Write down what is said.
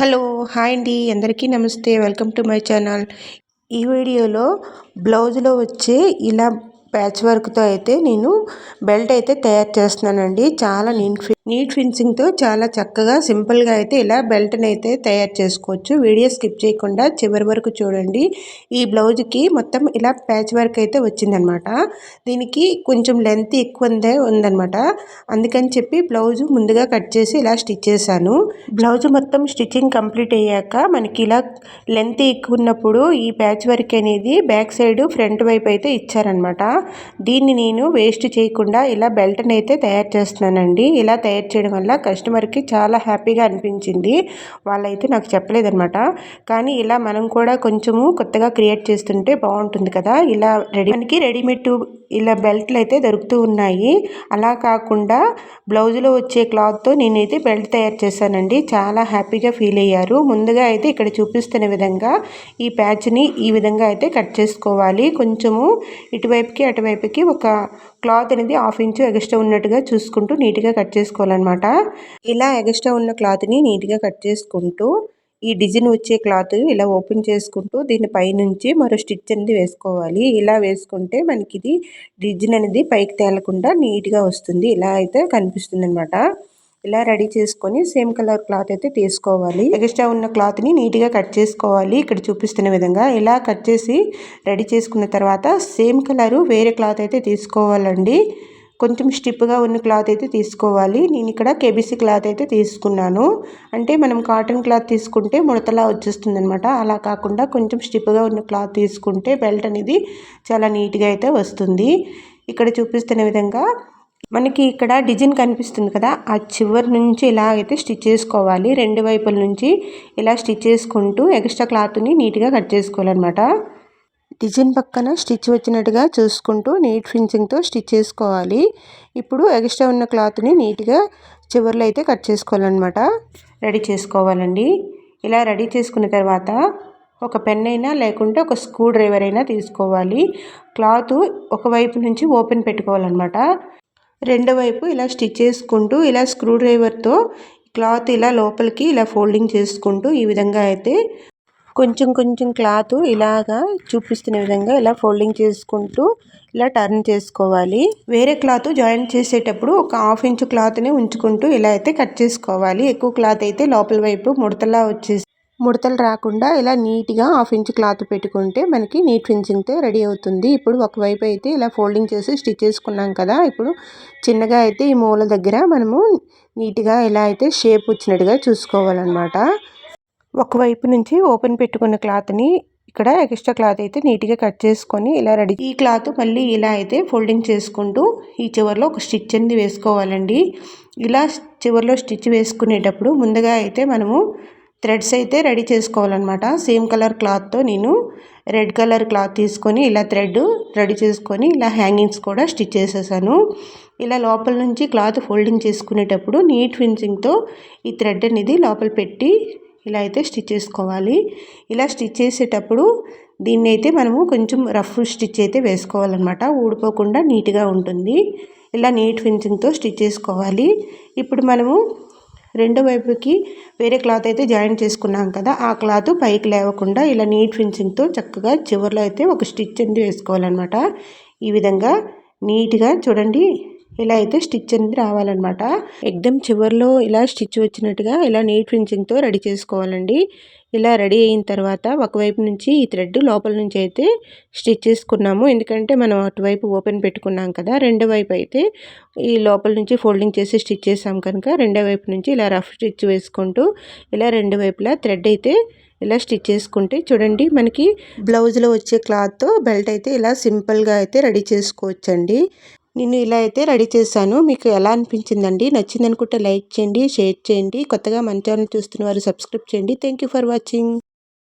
Hello hi అండి. అందరికీ నమస్తే. Welcome to my channel. ఈ వీడియోలో బ్లౌజ్లో వచ్చే ఇలా ప్యాచ్ వర్క్తో అయితే నేను బెల్ట్ అయితే తయారు చేస్తున్నానండి. చాలా నీట్ నీట్ ఫినిషింగ్తో చాలా చక్కగా సింపుల్గా అయితే ఇలా బెల్ట్ని అయితే తయారు చేసుకోవచ్చు. వీడియో స్కిప్ చేయకుండా చివరి వరకు చూడండి. ఈ బ్లౌజ్కి మొత్తం ఇలా ప్యాచ్ వర్క్ అయితే వచ్చిందనమాట. దీనికి కొంచెం లెంత్ ఎక్కువ ఉందే ఉందనమాట. అందుకని చెప్పి బ్లౌజ్ ముందుగా కట్ చేసి ఇలా స్టిచ్ చేశాను. బ్లౌజ్ మొత్తం స్టిచ్చింగ్ కంప్లీట్ అయ్యాక మనకి ఇలా లెంత్ ఎక్కువ ఉన్నప్పుడు ఈ ప్యాచ్ వర్క్ అనేది బ్యాక్ సైడ్ ఫ్రంట్ వైపు అయితే ఇచ్చారనమాట. దీన్ని నేను వేస్ట్ చేయకుండా ఇలా బెల్ట్ని అయితే తయారు చేస్తున్నానండి. ఇలా తయారు చేయడం వల్ల కస్టమర్కి చాలా హ్యాపీగా అనిపించింది. వాళ్ళైతే నాకు చెప్పలేదనమాట కానీ ఇలా మనం కూడా కొంచెము కొత్తగా క్రియేట్ చేస్తుంటే బాగుంటుంది కదా. ఇలా రెడీ మనకి రెడీమేడ్ ఇలా బెల్ట్లు అయితే దొరుకుతూ ఉన్నాయి. అలా కాకుండా బ్లౌజ్లో వచ్చే క్లాత్తో నేనైతే బెల్ట్ తయారు చేశానండి. చాలా హ్యాపీగా ఫీల్ అయ్యారు. ముందుగా అయితే ఇక్కడ చూపిస్తున్న విధంగా ఈ ప్యాచ్ని ఈ విధంగా అయితే కట్ చేసుకోవాలి. కొంచెము ఇటువైపుకి అటువైపుకి ఒక క్లాత్ అనేది హాఫ్ ఇంచు ఎగస్ట్రా ఉన్నట్టుగా చూసుకుంటూ నీట్గా కట్ చేసుకోవాలన్నమాట. ఇలా ఎగస్ట్రా ఉన్న క్లాత్ని నీట్గా కట్ చేసుకుంటూ ఈ డిజైన్ వచ్చే క్లాత్ ఇలా ఓపెన్ చేసుకుంటూ దీని పైనుంచి మరో స్టిచ్ అనేది వేసుకోవాలి. ఇలా వేసుకుంటే మనకి ఇది డిజైన్ అనేది పైకి తేలకుండా నీట్గా వస్తుంది. ఇలా అయితే కనిపిస్తుంది అనమాట ఇలా రెడీ చేసుకొని సేమ్ కలర్ క్లాత్ అయితే తీసుకోవాలి. ఎక్స్ట్రా ఉన్న క్లాత్ని నీట్గా కట్ చేసుకోవాలి. ఇక్కడ చూపిస్తున్న విధంగా ఇలా కట్ చేసి రెడీ చేసుకున్న తర్వాత సేమ్ కలరు వేరే క్లాత్ అయితే తీసుకోవాలండి. కొంచెం స్టిప్గా ఉన్న క్లాత్ అయితే తీసుకోవాలి. నేను ఇక్కడ కేబీసీ క్లాత్ అయితే తీసుకున్నాను. అంటే మనం కాటన్ క్లాత్ తీసుకుంటే ముడతలా వచ్చేస్తుంది అనమాట అలా కాకుండా కొంచెం స్టిప్గా ఉన్న క్లాత్ తీసుకుంటే బెల్ట్ అనేది చాలా నీట్గా అయితే వస్తుంది. ఇక్కడ చూపిస్తున్న విధంగా మనకి ఇక్కడ డిజైన్ కనిపిస్తుంది కదా ఆ చివరి నుంచి ఇలా అయితే స్టిచ్ చేసుకోవాలి. రెండు వైపుల నుంచి ఇలా స్టిచ్ చేసుకుంటూ ఎక్స్ట్రా క్లాత్ని నీట్గా కట్ చేసుకోవాలన్నమాట. డిజైన్ పక్కన స్టిచ్ వచ్చినట్టుగా చూసుకుంటూ నీట్ ఫినిషింగ్తో స్టిచ్ చేసుకోవాలి. ఇప్పుడు ఎక్స్ట్రా ఉన్న క్లాత్ని నీట్గా చివరిలో అయితే కట్ చేసుకోవాలన్నమాట. రెడీ చేసుకోవాలండి. ఇలా రెడీ చేసుకున్న తర్వాత ఒక పెన్ అయినా లేకుంటే ఒక స్క్రూ డ్రైవర్ అయినా తీసుకోవాలి. క్లాత్ ఒకవైపు నుంచి ఓపెన్ పెట్టుకోవాలన్నమాట. రెండో వైపు ఇలా స్టిచ్ చేసుకుంటూ ఇలా స్క్రూ డ్రైవర్తో క్లాత్ ఇలా లోపలికి ఇలా ఫోల్డింగ్ చేసుకుంటూ ఈ విధంగా అయితే కొంచెం కొంచెం క్లాత్ ఇలాగా చూపిస్తున్న విధంగా ఇలా ఫోల్డింగ్ చేసుకుంటూ ఇలా టర్న్ చేసుకోవాలి. వేరే క్లాత్ జాయిన్ చేసేటప్పుడు ఒక హాఫ్ ఇంచు క్లాత్ని ఉంచుకుంటూ ఇలా అయితే కట్ చేసుకోవాలి. ఎక్కువ క్లాత్ అయితే లోపల వైపు ముడతలా వచ్చేసి ముడతలు రాకుండా ఇలా నీట్గా హాఫ్ ఇంచ్ క్లాత్ పెట్టుకుంటే మనకి నీట్ ఫిన్సింగ్తో రెడీ అవుతుంది. ఇప్పుడు ఒకవైపు అయితే ఇలా ఫోల్డింగ్ చేసి స్టిచ్ చేసుకున్నాం కదా ఇప్పుడు చిన్నగా అయితే ఈ మూల దగ్గర మనము నీట్గా ఇలా అయితే షేప్ వచ్చినట్టుగా చూసుకోవాలన్నమాట. ఒకవైపు నుంచి ఓపెన్ పెట్టుకున్న క్లాత్ని ఇక్కడ ఎక్స్ట్రా క్లాత్ అయితే నీట్గా కట్ చేసుకొని ఇలా రెడీ ఈ క్లాత్ మళ్ళీ ఇలా అయితే ఫోల్డింగ్ చేసుకుంటూ ఈ చివరిలో ఒక స్టిచ్ అనేది వేసుకోవాలండి. ఇలా చివరిలో స్టిచ్ వేసుకునేటప్పుడు ముందుగా అయితే మనము థ్రెడ్స్ అయితే రెడీ చేసుకోవాలన్నమాట. సేమ్ కలర్ క్లాత్తో నేను రెడ్ కలర్ క్లాత్ తీసుకొని ఇలా థ్రెడ్ రెడీ చేసుకొని ఇలా హ్యాంగింగ్స్ కూడా స్టిచ్ చేసేసాను. ఇలా లోపల నుంచి క్లాత్ ఫోల్డింగ్ చేసుకునేటప్పుడు నీట్ ఫిన్సింగ్తో ఈ థ్రెడ్ అనేది లోపల పెట్టి ఇలా అయితే స్టిచ్ చేసుకోవాలి. ఇలా స్టిచ్ చేసేటప్పుడు దీన్ని అయితే మనము కొంచెం రఫ్ స్టిచ్ అయితే వేసుకోవాలన్నమాట. ఊడిపోకుండా నీట్గా ఉంటుంది. ఇలా నీట్ ఫిన్సింగ్తో స్టిచ్ చేసుకోవాలి. ఇప్పుడు మనము రెండో వైపుకి వేరే క్లాత్ అయితే జాయిన్ చేసుకున్నాం కదా ఆ క్లాత్ పైకి లేవకుండా ఇలా నీట్ ఫినిషింగ్తో చక్కగా చివరిలో అయితే ఒక స్టిచ్ అనేది వేసుకోవాలన్నమాట ఈ విధంగా నీట్గా చూడండి ఇలా అయితే స్టిచ్ అనేది రావాలన్నమాట. ఎగ్దమ్ చివరిలో ఇలా స్టిచ్ వచ్చినట్టుగా ఇలా నీట్ ఫినిషింగ్తో రెడీ చేసుకోవాలండి. ఇలా రెడీ అయిన తర్వాత ఒకవైపు నుంచి ఈ థ్రెడ్ లోపల నుంచి అయితే స్టిచ్ చేసుకున్నాము. ఎందుకంటే మనం అటువైపు ఓపెన్ పెట్టుకున్నాం కదా రెండో వైపు అయితే ఈ లోపల నుంచి ఫోల్డింగ్ చేసి స్టిచ్ చేసాం కనుక రెండో వైపు నుంచి ఇలా రఫ్ స్టిచ్ వేసుకుంటూ ఇలా రెండు వైపులా థ్రెడ్ అయితే ఇలా స్టిచ్ చేసుకుంటే చూడండి మనకి బ్లౌజ్లో వచ్చే క్లాత్తో బెల్ట్ అయితే ఇలా సింపుల్గా అయితే రెడీ చేసుకోవచ్చండి. నేను ఇలా అయితే రెడీ చేశాను. మీకు ఎలా అనిపించిందండి? నచ్చింది అనుకుంటే లైక్ చేయండి షేర్ చేయండి. కొత్తగా మన ఛానల్ చూస్తున్న వారు సబ్స్క్రైబ్ చేయండి. Thank for watching.